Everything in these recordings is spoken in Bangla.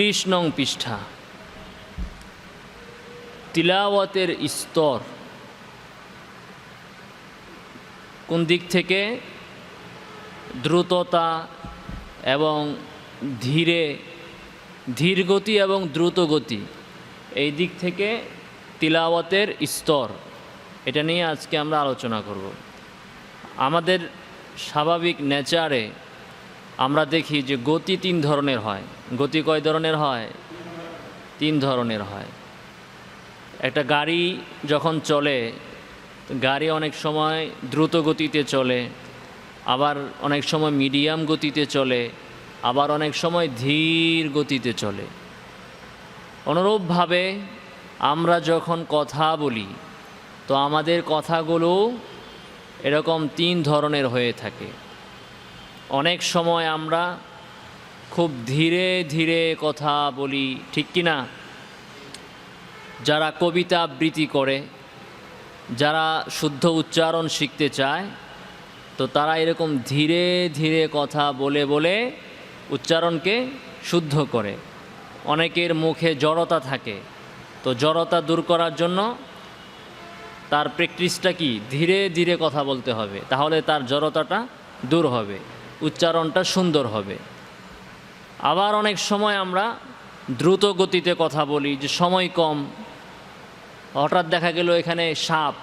ত্রিশ নং পৃষ্ঠা। তিলাওয়াতের স্তর। কোন দিক থেকে? দ্রুততা এবং ধীরে ধীর গতি এবং দ্রুত গতি এই দিক থেকে তিলাওয়াতের স্তর। এটা নিয়ে আজকে আমরা আলোচনা করব। আমাদের স্বাভাবিক নেচারে আমরা দেখি যে গতি তিন ধরনের হয়। গতি কয় ধরনের হয়? তিন ধরনের হয়। একটা গাড়ি যখন চলে, গাড়ি অনেক সময় দ্রুত গতিতে চলে, আবার অনেক সময় মিডিয়াম গতিতে চলে, আবার অনেক সময় ধীর গতিতে চলে। অনুরূপভাবে আমরা যখন কথা বলি, তো আমাদের কথাগুলো এরকম তিন ধরনের হয়ে থাকে। অনেক সময় আমরা খুব ধীরে ধীরে কথা বলি, ঠিক কি না? যারা কবিতা আবৃত্তি করে, যারা শুদ্ধ উচ্চারণ শিখতে চায়, তো তারা এরকম ধীরে ধীরে কথা বলে বলে উচ্চারণকে শুদ্ধ করে। অনেকের মুখে জড়তা থাকে, তো জড়তা দূর করার জন্য তার প্র্যাকটিসটা কি? ধীরে ধীরে কথা বলতে হবে, তাহলে তার জড়তাটা দূর হবে, উচ্চারণটা সুন্দর হবে। আবার অনেক সময় আমরা দ্রুত গতিতে কথা বলি যে সময় কম। হঠাৎ দেখা গেল এখানে সাপ।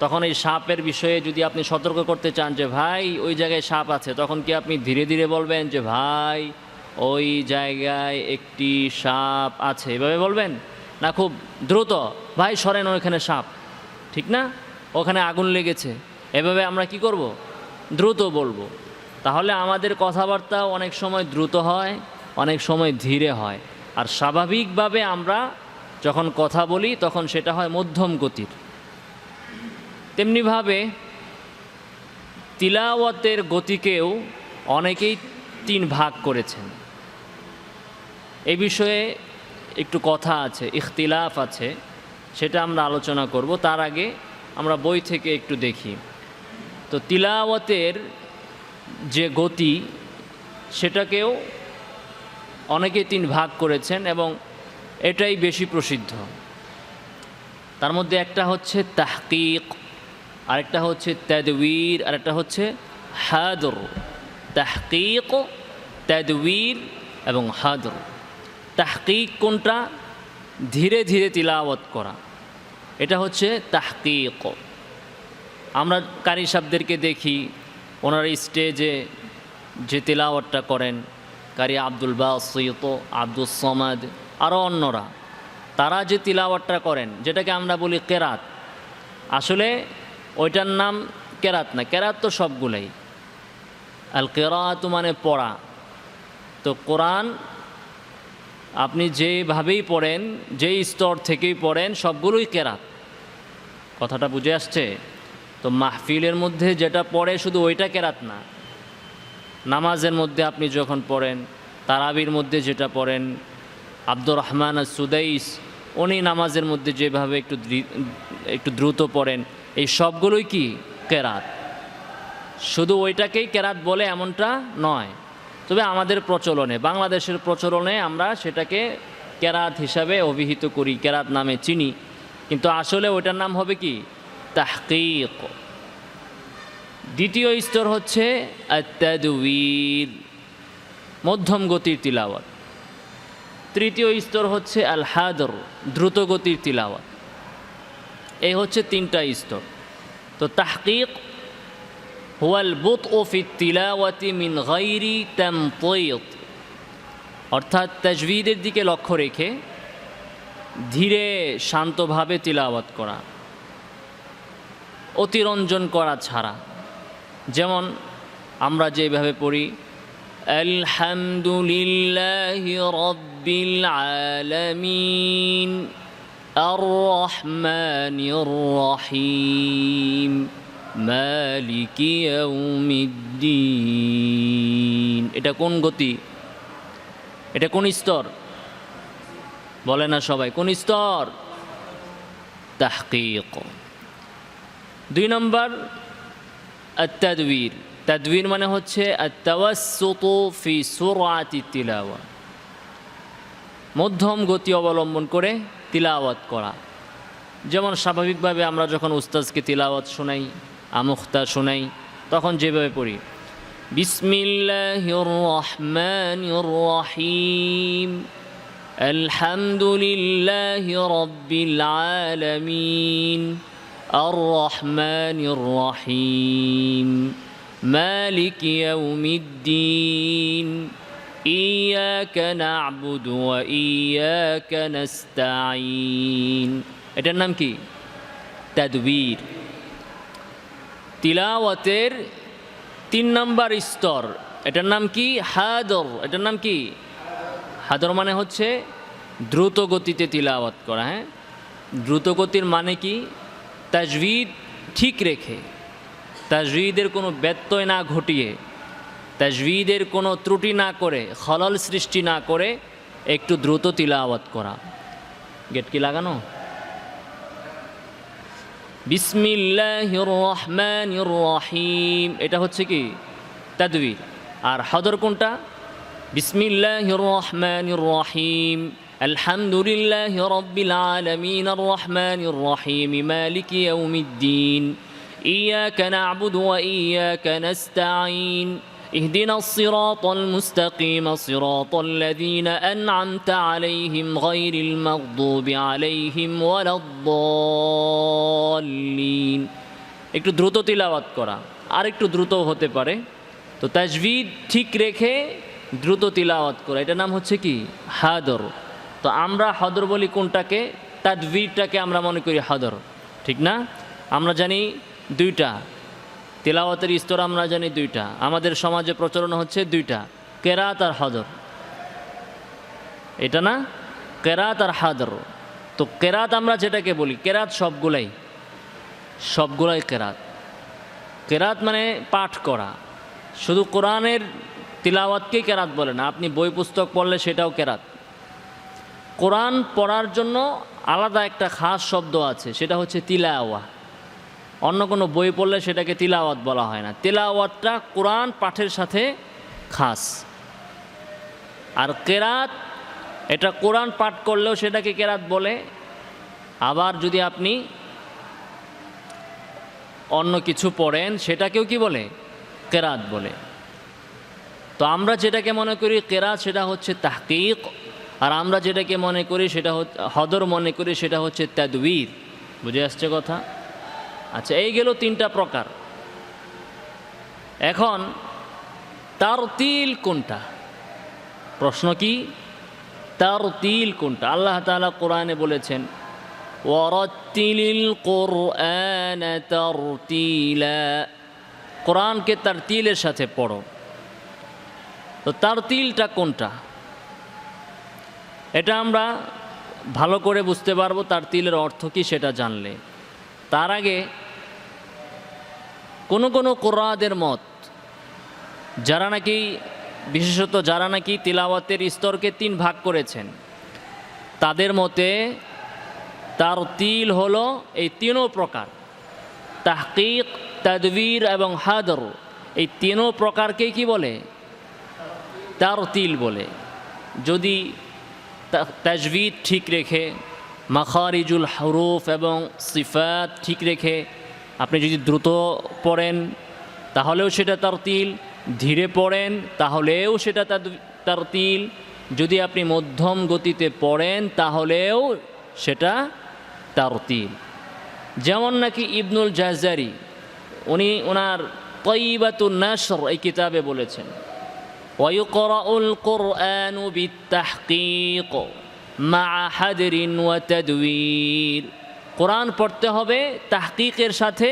তখন এই সাপের বিষয়ে যদি আপনি সতর্ক করতে চান যে, ভাই, ওই জায়গায় সাপ আছে, তখন কি আপনি ধীরে ধীরে বলবেন যে, ভাই, ওই জায়গায় একটি সাপ আছে। এভাবে বলবেন? না, খুব দ্রুত, ভাই, সরেন ওইখানে সাপ। ঠিক না? ওখানে আগুন লেগেছে। এভাবে আমরা কি করব? দ্রুত বলব। তাহলে আমাদের কথাবার্তা অনেক সময় দ্রুত হয়, অনেক সময় ধীরে হয়। আর স্বাভাবিকভাবে আমরা যখন কথা বলি, তখন সেটা হয় মধ্যম গতির। তেমনিভাবে তিলাওয়াতের গতিকেও অনেকেই তিন ভাগ করেছেন। এই বিষয়ে একটু কথা আছে, ইখতিলাফ আছে, সেটা আমরা আলোচনা করব। তার আগে আমরা বই থেকে একটু দেখি। তো তিলাওয়াতের যে গতি, সেটাকেও অনেকে তিন ভাগ করেছেন এবং এটাই বেশি প্রসিদ্ধ। তার মধ্যে একটা হচ্ছে তাহকিক, আরেকটা হচ্ছে তাদউইর আরেকটা হচ্ছে হাদর। তাহকিক তাদউইর এবং হাদর। তাহকিক কোনটা? ধীরে ধীরে তিলাওয়াত করা। এটা হচ্ছে তাহকিক। আমরা কারি সাহেবদেরকে দেখি ওনারা স্টেজে যে তেলাওয়াতটা করেন, কারি আব্দুল বাসিত আব্দুল সমাদ আরও অন্যরা, তারা যে তিলাওয়াতটা করেন, যেটাকে আমরা বলি কেরাত। আসলে ওইটার নাম কেরাত না, কেরাত তো সবগুলোই। আল কেরাত মানে পড়া। তো কোরআন আপনি যেভাবেই পড়েন, যেই স্তর থেকেই পড়েন, সবগুলোই কেরাত। কথাটা বুঝে আসছে? তো মাহফিলের মধ্যে যেটা পড়ে শুধু ওইটা কেরাত না। নামাজের মধ্যে আপনি যখন পড়েন, তারাবির মধ্যে যেটা পড়েন, আব্দুর রহমান সুদাইস উনি নামাজের মধ্যে যেভাবে একটু একটু দ্রুত পড়েন, এই সবগুলোই কি? কেরাত। শুধু ওইটাকেই কেরাত বলে এমনটা নয়। তবে আমাদের প্রচলনে, বাংলাদেশের প্রচলনে আমরা সেটাকে কেরাত হিসাবে অভিহিত করি, কেরাত নামে চিনি। কিন্তু আসলে ওইটার নাম হবে কি? তাহকিক দ্বিতীয় স্তর হচ্ছে আত্মাদুইর মধ্যম গতির তিলাওয়াত। তৃতীয় স্তর হচ্ছে আল হাদর দ্রুত গতির তিলাওয়াত। এই হচ্ছে তিনটা স্তর। তো তাহকিক, হুয়াল বুত ওফি তিলাওয়াতি মিন গাইরি তামতয়ত অর্থাৎ তাজভিদের দিকে লক্ষ্য রেখে ধীরে শান্তভাবে তিলাওয়াত করা। অতিরঞ্জন করা ছাড়া। যেমন আমরা যেভাবে পড়ি, আলহামদুলিল্লাহ রব্বিল আলামিন আর রহমানির রহিম, মালিক ইয়াউমিদ্দিন। এটা কোন গতি? এটা কোন স্তর? বলে না সবাই, কোন স্তর? তাহকিক। দুই নম্বর আত্মাদবীর তাদবীর মানে হচ্ছে ফি সুরাতি মধ্যম গতি অবলম্বন করে তিলাওয়াত করা। যেমন স্বাভাবিকভাবে আমরা যখন উস্তাজকে তিলাওয়াত শোনাই, আমুখতা শোনাই, তখন যেভাবে পড়ি বিসমিল্লাহির রহমানির রহিম আলহামদুলিল্লাহি রাব্বিল আলামিন আর রহমানির রহিম মালিক ইয়াউমিদ্দিন إياك نعبد وإياك نستعين এটার নাম কি তাদবীর তিলাওয়াতের তিন নাম্বার স্তর এটার নাম কি হাদর এটার নাম কি হাদর মানে হচ্ছে দ্রুত গতিতে তিলাওয়াত করা হ্যাঁ দ্রুত গতির মানে কি তাজবিদ ঠিক রেখে, তাজবিদের কোনো ব্যত্যয় না ঘটিয়ে, তাজবিদের কোনো ত্রুটি না করে, খলল সৃষ্টি না করে একটু দ্রুত তিলাওয়াত করা। গেট কি লাগানো? বিসমিল্লাহির রহমানির রহিম এটা হচ্ছে কি? তাদবির। আর হদর কোনটা? বিসমিল্লাহির রহমানির রহিম আলহামদুলিল্লাহ রব্বিল আলামিন আর রহমানির রহিম মালিক ইয়াউমিদ্দিন إياك نعبد وإياك نستعين اهدنا الصراط المستقيم صراط الذين أنعمت عليهم غير المغضوب عليهم ولا الضالين একটু দ্রুত তিলাওয়াত করা আর একটু দ্রুত হতে পারে তো তাজবিদ ঠিক রেখে দ্রুত তিলাওয়াত করা এটার নাম হচ্ছে কি হাদর তো আমরা হদর বলি কোনটাকে? তাদবিরটাকে আমরা মনে করি হদর। ঠিক না? আমরা জানি দুইটা। তেলাওয়াতের স্তর আমরা জানি দুইটা। আমাদের সমাজে প্রচলন হচ্ছে দুইটা। কেরাত আর হদর। এটা না? কেরাত আর হাদর। তো কেরাত আমরা যেটাকে বলি, কেরাত সবগুলাই। সবগুলাই কেরাত। কেরাত মানে পাঠ করা। শুধু কোরআনের তিলাওয়াতকেই কেরাত বলে না। আপনি বই পুস্তক পড়লে সেটাও কেরাত। কোরআন পড়ার জন্য আলাদা একটা খাস শব্দ আছে, সেটা হচ্ছে তিলাওয়া অন্য কোনো বই পড়লে সেটাকে তিলাওয়াত বলা হয় না। তিলাওয়াতটা কোরআন পাঠের সাথে খাস। আর কেরাত, এটা কোরআন পাঠ করলেও সেটাকে কেরাত বলে। আবার যদি আপনি অন্য কিছু পড়েন, সেটাকেও কি বলে? কেরাত বলে। তো আমরা যেটাকে মনে করি কেরাত, সেটা হচ্ছে তাহকিক। আর আমরা যেটাকে মনে করি সেটা হচ্ছে, হদর মনে করি সেটা হচ্ছে তাদবীর। বুঝে আসছে কথা? আচ্ছা এই গেল তিনটা প্রকার। এখন তার তিল কোনটা? প্রশ্ন কি? তার তিল কোনটা? আল্লাহ তাআলা কোরআনে বলেছেন তারতিলা। কোরআনকে তার তিলের সাথে পড়ো। তো তার তিলটা কোনটা? এটা আমরা ভালো করে বুঝতে পারব তার তিলের অর্থ কি সেটা জানলে। তার আগে কোনো কোনো কোরআদের মত, যারা নাকি, বিশেষত যারা নাকি তিলাওয়াতের স্তরকে তিন ভাগ করেছেন, তাদের মতে তার তিল হলো এই তিনও প্রকার, তাহকিক, তাদবীর এবং হাদর। এই তিনও প্রকারকেই কি বলে? তার তিল বলে। যদি তাজবিদ ঠিক রেখে, মাখারিজুল হরুফ এবং সিফাত ঠিক রেখে আপনি যদি দ্রুত পড়েন, তাহলেও সেটা তার তিল ধীরে পড়েন, তাহলেও সেটা তার তিল যদি আপনি মধ্যম গতিতে পড়েন, তাহলেও সেটা তার তিল যেমন নাকি ইবনুল জাজারি উনি ওনার তৈবাতুল নাসর এই কিতাবে বলেছেন। ويقرأ القرآن بالتحقيق مع حدر وتدوير কোরআন পড়তে হবে তাহকিকের সাথে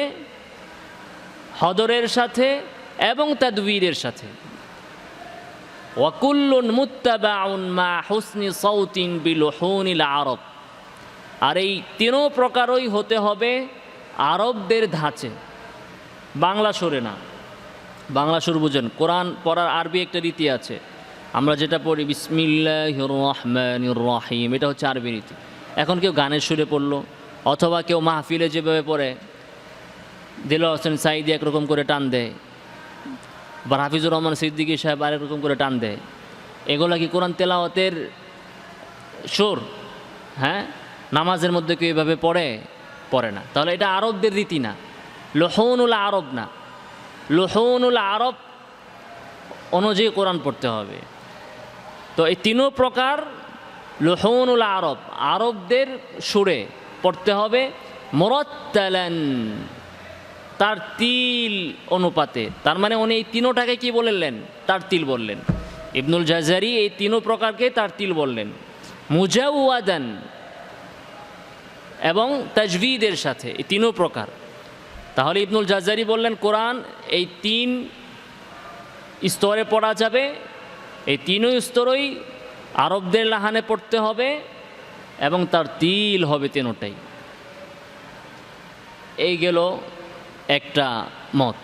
হদরের সাথে এবং তাদবীরের সাথে ওয়াকুল্লুন মুত্তাবাউন মা হুসনি সৌতিন বিলুহুনিল আরব আর এই তিনও প্রকারই হতে হবে আরবদের ধাঁচে বাংলা সরে না বাংলা সুর বুঝেন। কোরআন পড়ার আরবি একটা রীতি আছে। আমরা যেটা পড়ি বিসমিল্লাহ রহমান রহিম, এটা হচ্ছে আরবি রীতি। এখন কেউ গানের সুরে পড়ল, অথবা কেউ মাহফিলে যেভাবে পড়ে দিল হোসেন সাইদি একরকম করে টান দেয়, বা হাফিজুর রহমান সিদ্দিকী সাহেব আরেক রকম করে টান দেয়। এগুলো কি কোরআন তেলাওয়াতের সুর? হ্যাঁ? নামাজের মধ্যে কেউ এভাবে পড়ে? পড়ে না। তাহলে এটা আরবদের রীতি না। লোহনুল আরব না। লোহনুল আরব অনুযায়ী কোরআন পড়তে হবে। তো এই তিনও প্রকার লোহনুল আরব, আরবদের সুরে পড়তে হবে মরত্তালান, তার তিল অনুপাতে। তার মানে উনি এই তিনোটাকে কি বললেন? তার তিল বললেন। ইবনুল জাজারি এই তিনও প্রকারকে তার তিল বললেন। মুজাউয়াদান এবং তাজভিদের সাথে, এই তিনও প্রকার। তাহলে ইবনুল জাজারি বললেন, কোরআন এই তিন স্তরে পড়া যাবে, এই তিনও স্তরই আরবদের লাহানে পড়তে হবে এবং তার তিল হবে তেনোটাই। এই গেল একটা মত।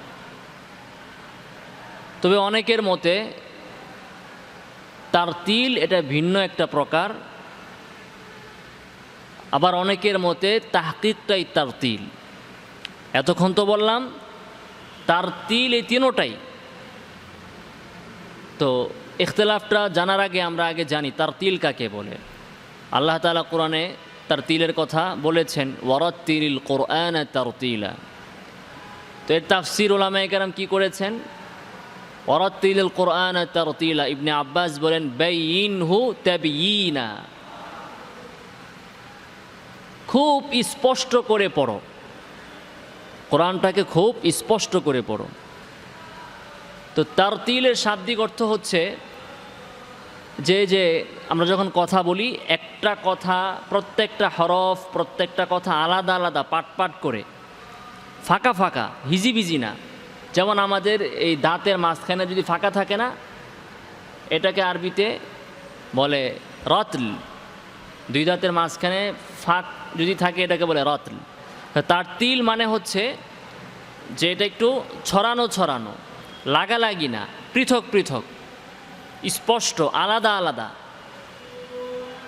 তবে অনেকের মতে তার তিল এটা ভিন্ন একটা প্রকার। আবার অনেকের মতে তাহকিকটাই তার তিল। এতক্ষণ তো বললাম, তার তিল এই তিনোটাই। তো ইখতলাফটা জানার আগে আমরা আগে জানি, তার তিল কাকে বলে? আল্লাহ তালা কোরআনে তার তিলের কথা বলেছেন, ওয়ারত তিল কোরআন তার তিলা। তো এর তাফসির ওলামা একরাম কী করেছেন? ওয়ারত তিল কোরআন তার তিলা। ইবনে আব্বাস বলেন বেইন হু তেবিনা খুব স্পষ্ট করে পড়ো। কোরআনটাকে খুব স্পষ্ট করে পড়ো। তো তার তিলের শাব্দিক অর্থ হচ্ছে যে যে আমরা যখন কথা বলি, একটা কথা, প্রত্যেকটা হরফ, প্রত্যেকটা কথা আলাদা আলাদা, পাট পাট করে। ফাঁকা ফাঁকা, হিজিবিজি না। যেমন আমাদের এই দাঁতের মাঝখানে যদি ফাঁকা থাকে না, এটাকে আরবিতে বলে রতল। দুই দাঁতের মাঝখানে ফাঁক যদি থাকে, এটাকে বলে রতল। তার তিল মানে হচ্ছে যে এটা একটু ছড়ানো ছড়ানো লাগালাগি না পৃথক পৃথক, স্পষ্ট, আলাদা আলাদা।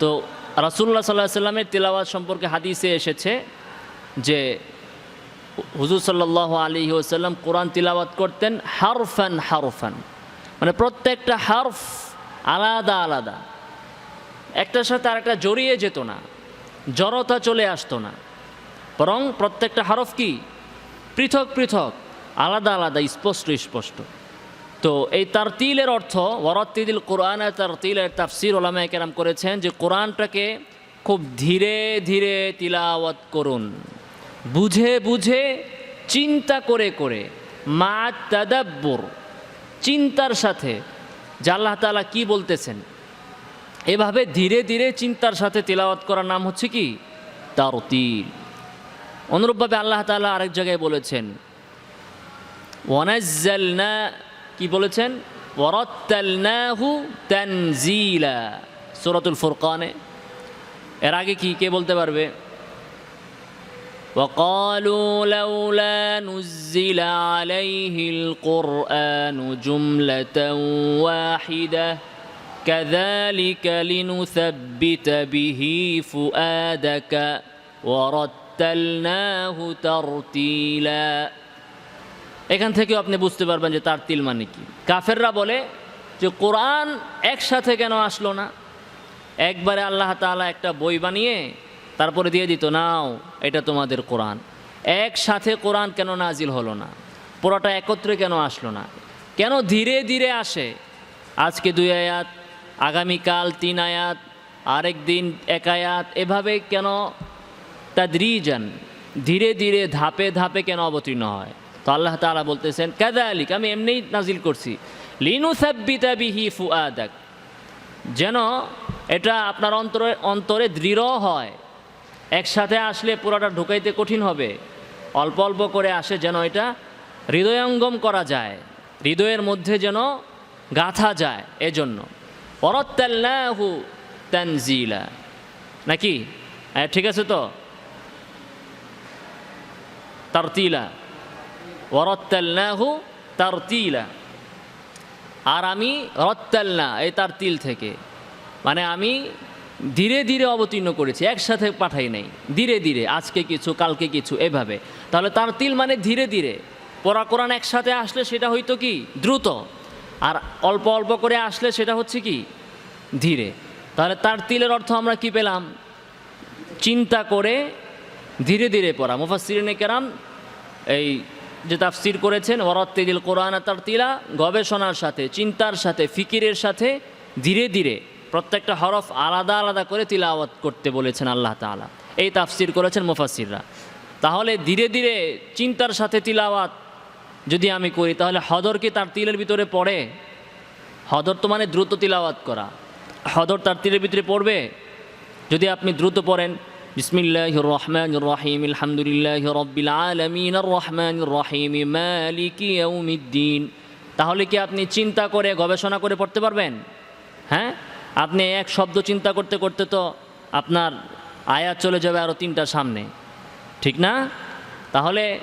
তো রাসুল্লাহ সাল্লাহ সাল্লামের তিলাওয়াত সম্পর্কে হাদিসে এসেছে যে হুজুর সাল্লাহ আলী ওসাল্লাম কোরআন তিলাওয়াত করতেন হারফান হারফান মানে প্রত্যেকটা হারফ আলাদা আলাদা। একটার সাথে আরেকটা জড়িয়ে যেত না, জড়তা চলে আসতো না। বরং প্রত্যেকটা হরফ কি? পৃথক পৃথক, আলাদা আলাদা, স্পষ্ট স্পষ্ট। তো এই তারতিলের অর্থ ওরত্তিদিল কোরআন তার তারতিলের তাফসির ওলামা কেরাম করেছেন যে কোরআনটাকে খুব ধীরে ধীরে তিলাওয়াত করুন। বুঝে বুঝে, চিন্তা করে করে মা তাদাব্বর, চিন্তার সাথে, যে আল্লাহ তালা কী বলতেছেন? এভাবে ধীরে ধীরে চিন্তার সাথে তিলাওয়াত করার নাম হচ্ছে কি? তারতিল। অনুরূপভাবে আল্লাহ তাআলা আরেক জায়গায় বলেছেন ওয়ানাজ্জালনা কি বলেছেন ওয়ারাত্তালনাহু তানজিলা সূরাতুল ফুরকানে এর আগে কি কে বলতে পারবে وقالوا لولا نزل عليه القرآن جملة واحدة كذلك لنثبت به فؤادك ورتلناه রাত্তালনাহু তারতিলা। এখান থেকেও আপনি বুঝতে পারবেন যে তারতিল মানে কি। কাফেররা বলে যে কোরআন একসাথে কেন আসলো না? একবারে আল্লাহ তালা একটা বই বানিয়ে তারপরে দিয়ে দিত, নাও, এটা তোমাদের কোরআন। একসাথে কোরআন কেন নাজিল হলো না? পুরোটা একত্রে কেন আসলো না? কেন ধীরে ধীরে আসে? আজকে দুই আয়াত, আগামীকাল তিন আয়াত আরেক দিন এক আয়াত, এভাবে কেন তাদরিজান, ধীরে ধীরে ধাপে ধাপে কেন অবতীর্ণ হয়? তো আল্লাহ তালা বলতেছেন কাদা আলিক আমি এমনিই নাজিল করছি লিনু সাব্বিতা বিহি ফুয়াদাক যেন এটা আপনার অন্তরে অন্তরে দৃঢ় হয়, একসাথে আসলে পুরোটা ঢুকাইতে কঠিন হবে, অল্প অল্প করে আসে যেন এটা হৃদয়ঙ্গম করা যায়, হৃদয়ের মধ্যে যেন গাথা যায় এজন্য। অরত্তাল্লাহু তানজিলা। নাকি? হ্যাঁ ঠিক আছে তো? তারতিলা। ওরত্তাল্লাহু তারতিলা। আর আমি রত্তাল্লা এই তার তিল থেকে। মানে আমি ধীরে ধীরে অবতীর্ণ করেছি, একসাথে পাঠাই নাই। ধীরে ধীরে, আজকে কিছু, কালকে কিছু, এভাবে। তাহলে তার তিল মানে ধীরে ধীরে। পড়া কোরআন একসাথে আসলে সেটা হয়তো কি? দ্রুত। আর অল্প অল্প করে আসলে সেটা হচ্ছে কি? ধীরে। তাহলে তার তিলের অর্থ আমরা কি পেলাম? চিন্তা করে ধীরে ধীরে পড়া। মুফাসসিরিনে কেরাম এই যে তাফসির করেছেন ওরত্তিদিল কোরআন তার তিলা গবেষণার সাথে, চিন্তার সাথে, ফিকিরের সাথে ধীরে ধীরে প্রত্যেকটা হরফ আলাদা আলাদা করে তিলাওয়াত করতে বলেছেন আল্লাহ তাআলা। এই তাফসির করেছেন মুফাসসিররা। তাহলে ধীরে ধীরে চিন্তার সাথে তিলাওয়াত যদি আমি করি, তাহলে হদর কি তার তিলের ভিতরে পড়ে? হদর তো মানে দ্রুত তিলাওয়াত করা। হদর তার তিলের ভিতরে পড়বে? যদি আপনি দ্রুত পড়েন বিসমিল্লাহ রহমান রহিম আলহামদুলিল্লাহ রব্বিল আলমিন রহমান রহিম মালিকি ইয়াউমিদ্দিন তাহলে কি আপনি চিন্তা করে, গবেষণা করে পড়তে পারবেন? হ্যাঁ? আপনি এক শব্দ চিন্তা করতে করতে তো আপনার আয়াত চলে যাবে আরও তিনটা সামনে। ঠিক না? তাহলে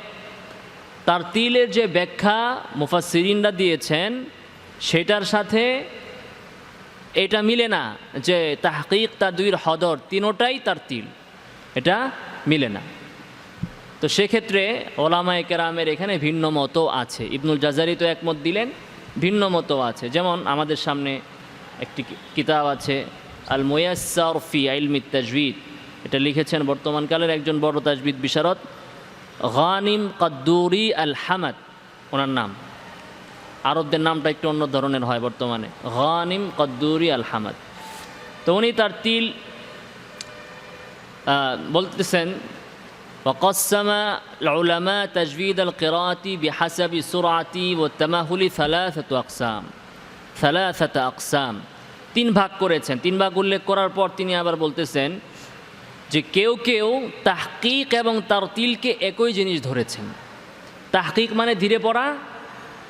তার তিলের যে ব্যাখ্যা মুফাসিরিনরা দিয়েছেন, সেটার সাথে এটা মিলে না যে তাহকিক তার দুইর হদর, তিনোটাই তার তিল। এটা মিলে না। তো সেক্ষেত্রে ওলামায়ে কেরামের এখানে ভিন্ন মতো আছে। ইবনুল জাজারি তো একমত দিলেন, ভিন্ন মতো আছে। যেমন আমাদের সামনে একটি কিতাব আছে আল মোয়াসার ফি আইলমি তাজবিদ। এটা লিখেছেন বর্তমানকালের একজন বড় তাজবিদ বিশারদ গানিম কদ্দুরি আল হামাদ ওনার নাম। আরবদের নামটা একটু অন্য ধরনের হয় বর্তমানে। গানিম কদ্দুরি আল হামাদ তো উনি তার তিল বলতেছেন وقسم العلماء تجويد القراءة بحسب سرعة والتمهل ثلاثة أقسام ثلاثة أقسام তিন ভাগ করেছেন তিন ভাগ উল্লেখ করার পর তিনি আবার বলতেছেন যে কেউ কেউ তাহকিক এবং তার তিলকে একই জিনিস ধরেছেন তাহকিক মানে ধীরে পড়া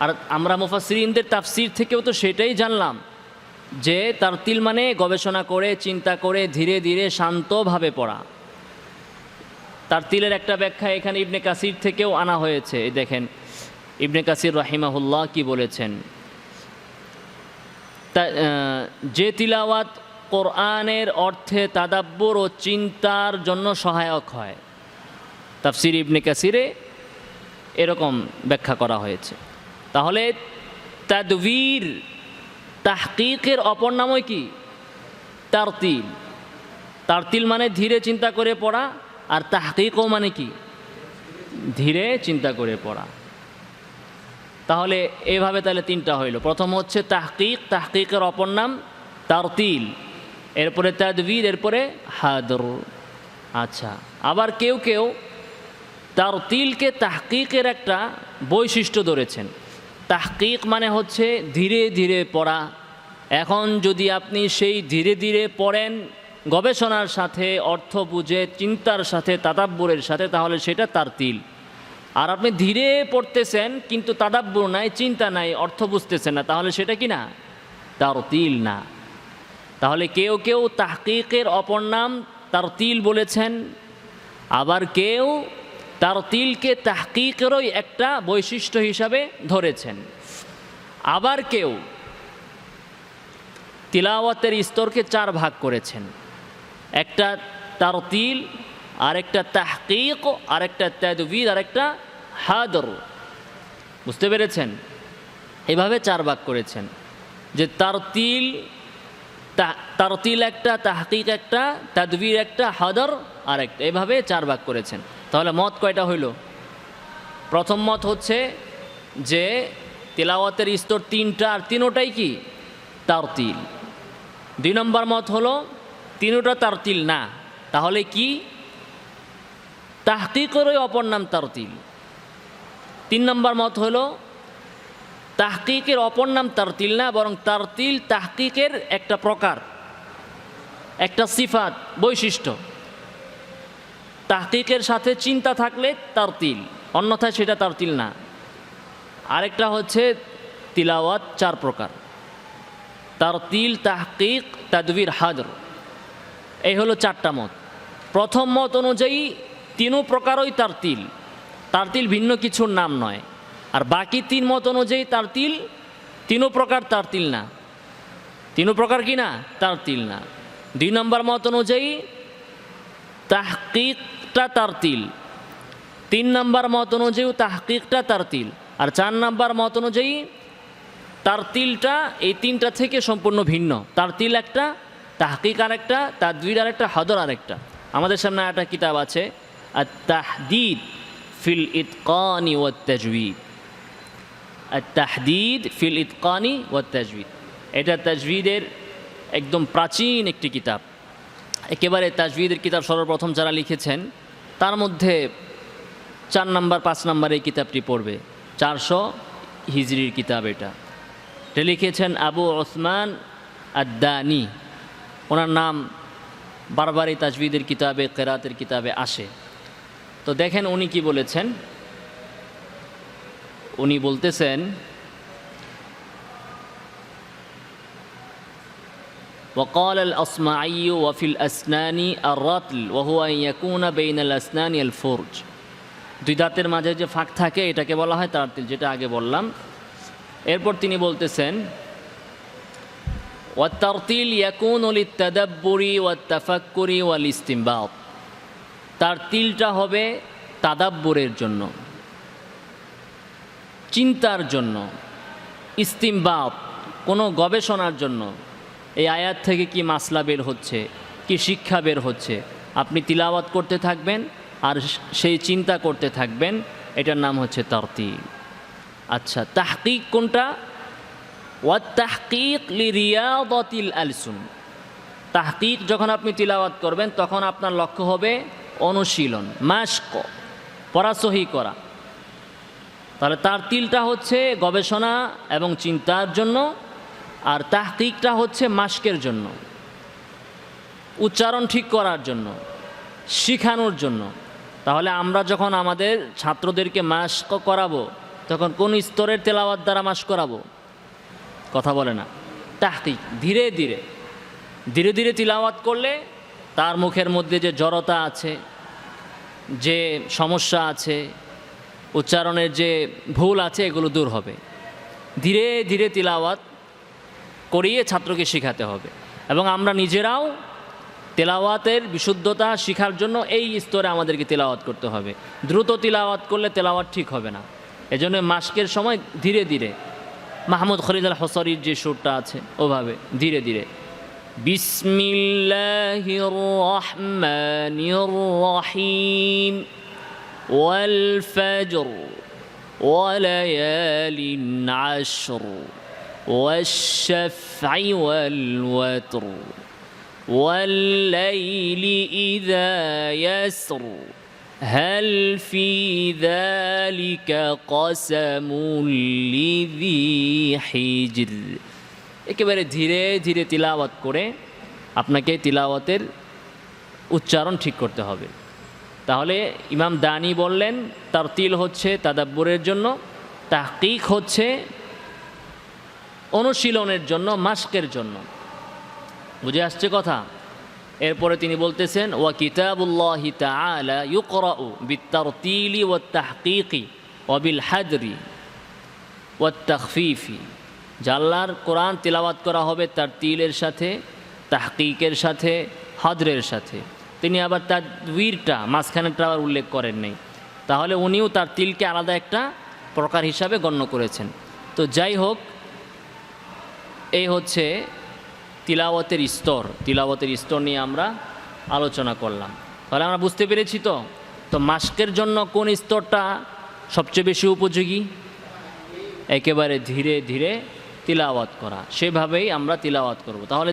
আর আমরা মুফাসরিনদের তাফসির থেকেও তো সেটাই জানলাম যে তার তিল মানে গবেষণা করে, চিন্তা করে, ধীরে ধীরে শান্তভাবে পড়া। তার তিলের একটা ব্যাখ্যা এখানে ইবনে কাসির থেকেও আনা হয়েছে। দেখেন, ইবনে কাসির রাহিমাহুল্লাহ কি বলেছেন? যে তিলাওয়াত কোরআনের অর্থে তাদাব্বর ও চিন্তার জন্য সহায়ক হয়। তাফসির ইবনে কাসিরে এরকম ব্যাখ্যা করা হয়েছে। তাহলে তাদবীর তাহকিকের অপর নামই কি? তারতিল। তারতিল মানে ধীরে চিন্তা করে পড়া, আর তাহকিকও মানে কি? ধীরে চিন্তা করে পড়া। তাহলে এভাবে তাহলে তিনটা হইল। প্রথম হচ্ছে তাহকিক, তাহকিকের অপর নাম তারতিল। এরপরে তাদবীর, এরপরে হাদর। আচ্ছা আবার কেউ কেউ তারতিলকে তাহকিকের একটা বৈশিষ্ট্য ধরেছেন। তাহকিক মানে হচ্ছে ধীরে ধীরে পড়া এখন যদি আপনি সেই ধীরে ধীরে পড়েন গবেষণার সাথে, অর্থ বুঝে, চিন্তার সাথে, তাদাব্বরের সাথে, তাহলে সেটা তার তিল আর আপনি ধীরে পড়তেছেন, কিন্তু তাদাব্বর নাই, চিন্তা নাই, অর্থ বুঝতেছেন না, তাহলে সেটা কি না? তার তিল না। তাহলে কেউ কেউ তাহকিকের অপর নাম তার তিল বলেছেন, আবার কেউ তার তিলকে তাহকিকেরই একটা বৈশিষ্ট্য হিসাবে ধরেছেন। আবার কেউ তিলাওয়াতের স্তরকে চার ভাগ করেছেন। একটা তার তিল আরেকটা তাহকিক, আরেকটা তাদবিদ আরেকটা হাদর। বুঝতে পেরেছেন? এভাবে চার ভাগ করেছেন। যে তার তিল তার তিল একটা, তাহকিক একটা, তাদবির একটা, হাদর আর একটা এভাবে চার ভাগ করেছেন। তাহলে মত কয়টা হইল? প্রথম মত হচ্ছে যে তেলাওয়াতের স্তর তিনটা আর তিনোটাই কি? তার তিল দুই নম্বর মত হলো, তিনোটা তারতিল না। তাহলে কি? তাহকিকেরই অপর নাম তার তিল তিন নম্বর মত হলো, তাহকিকের অপর নাম তারতিল না, বরং তারতিল তাহকিকের একটা প্রকার, একটা সিফাত, বৈশিষ্ট্য। তাহকিকের সাথে চিন্তা থাকলে তারতিল, অন্যথায় সেটা তারতিল না। আরেকটা হচ্ছে তিলাওয়াত চার প্রকার। তারতিল, তাহকিক, তাদবির হাদর এই হলো চারটা মত। প্রথম মত অনুযায়ী তিনও প্রকারই তারতিল। তারতিল ভিন্ন কিছুর নাম নয়। আর বাকি তিন মত অনুযায়ী তার তিল তিনও প্রকার তার তিল না। তিনও প্রকার কি না? তার তিল না। দুই নম্বর মত অনুযায়ী তাহকিকটা তার তিল তিন নম্বর মত অনুযায়ী তাহকিকটা তার তিল আর চার নম্বর মত অনুযায়ী তার তিলটা এই তিনটা থেকে সম্পূর্ণ ভিন্ন। তার তিল একটা, তাহকিক আর আরেকটা তাদবির আরেকটা, হদর আরেকটা। আমাদের সামনে একটা কিতাব আছে আর তাহদিদ ফিল ইতকানি ও তাজবিদ। আর তাহদিদ ফিল ইতকানি ও তাজবিদ। এটা তাজবিদের একদম প্রাচীন একটি কিতাব। একেবারে তাজবিদের কিতাব সর্বপ্রথম যারা লিখেছেন, তার মধ্যে চার নাম্বার, পাঁচ নাম্বার এই কিতাবটি পড়বে। চারশো হিজরির কিতাব এটা। এটা লিখেছেন আবু ওসমান আদানি ওনার নাম বারবারই তাজবিদের কিতাবে কেরাতের কিতাবে আসে তো দেখেন উনি কি বলেছেন উনি বলতেছেন وقال الأصمعي وفي الأسنان الرطل وهو أن يكون بين الأسنان الفرج দুই দাঁতের মাঝে যে ফাঁক থাকে এটাকে বলা হয় তারতিল যেটা আগে বললাম এরপর তিনি বলতেছেন, ওয়াত্তারতিল ইয়াকুন অলিত তাদাব্বুরি ওয়াত্তাফাক্কুরি ওয়াল ইস্তিমবাত তার তিলটা হবে তাদাব্বরের জন্য, চিন্তার জন্য, ইস্তিমবাত, কোনো গবেষণার জন্য। এই আয়াত থেকে কি মাসলা বের হচ্ছে, কি শিক্ষা বের হচ্ছে? আপনি তিলাওয়াত করতে থাকবেন আর সেই চিন্তা করতে থাকবেন। এটার নাম হচ্ছে তরতিল। আচ্ছা তাহকিক কোনটা? ওয়া তাহকিক লি রিয়াদতিল আলসুন। তাহকিক যখন আপনি তিলাওয়াত করবেন, তখন আপনার লক্ষ্য হবে অনুশীলন মাস্ক পরাসহি করা। তাহলে তার তিলটা হচ্ছে গবেষণা এবং চিন্তার জন্য, আর তাহকিকটা হচ্ছে মাস্কের জন্য। উচ্চারণ ঠিক করার জন্য, শিখানোর জন্য। তাহলে আমরা যখন আমাদের ছাত্রদেরকে মাস্ক করাবো তখন কোন স্তরের তেলাওয়াত দ্বারা মাস করাবো? কথা বলে না। তাহকিক, ধীরে ধীরে। ধীরে ধীরে তিলাওয়াত করলে তার মুখের মধ্যে যে জড়তা আছে, যে সমস্যা আছে, উচ্চারণের যে ভুল আছে, এগুলো দূর হবে। ধীরে ধীরে তিলাওয়াত করিয়ে ছাত্রকে শেখাতে হবে। এবং আমরা নিজেরাও তেলাওয়াতের বিশুদ্ধতা শেখার জন্য এই স্তরে আমাদেরকে তেলাওয়াত করতে হবে। দ্রুত তিলাওয়াত করলে তেলাওয়াত ঠিক হবে না। এজন্য মাস্কের সময় ধীরে ধীরে মাহমুদ খলিদ আল হসরির যে সুরটা আছে ওভাবে ধীরে ধীরে বিসমিল্লাহির রহমানির রহিম والفجر وليال عشر والشفع والوتر والليل إذا يسر هل في ذلك قسم لذي حجر একেবারে ধীরে ধীরে তিলাওয়াত করে আপনাকে তিলাওয়াতের উচ্চারণ ঠিক করতে হবে তাহলে ইমাম দানি বললেন তার তিল হচ্ছে তাদাব্বুরের জন্য তাহকিক হচ্ছে অনুশীলনের জন্য মাস্কের জন্য বুঝে আসছে কথা এরপরে তিনি বলতেছেন, ওয়া কিতাবুল্লাহি তাআলা ইউকরাউ বিত্তারতিলি ওয়াত তাহকিকি ওয়া বিল হাদরি ওয়াত তাখফিফি। জাল্লার কোরআন তিলাওয়াত করা হবে তার তিলের সাথে, তাহকিকের সাথে, হদরের সাথে। তিনি আবার তার উইরটা মাঝখানেরটা আবার উল্লেখ করেন নাই। তাহলে উনিও তার তিলকে আলাদা একটা প্রকার হিসাবে গণ্য করেছেন। তো যাই হোক, এই হচ্ছে তিলাওয়াতের স্তর তিলাওয়াতের স্তর নিয়ে আমরা আলোচনা করলাম। তাহলে আমরা বুঝতে পেরেছি তো? তো মাস্কের জন্য কোন স্তরটা সবচেয়ে বেশি উপযোগী? একেবারে ধীরে ধীরে তিলাওয়াত করা। সেভাবেই আমরা তিলাওয়াত করব। তাহলে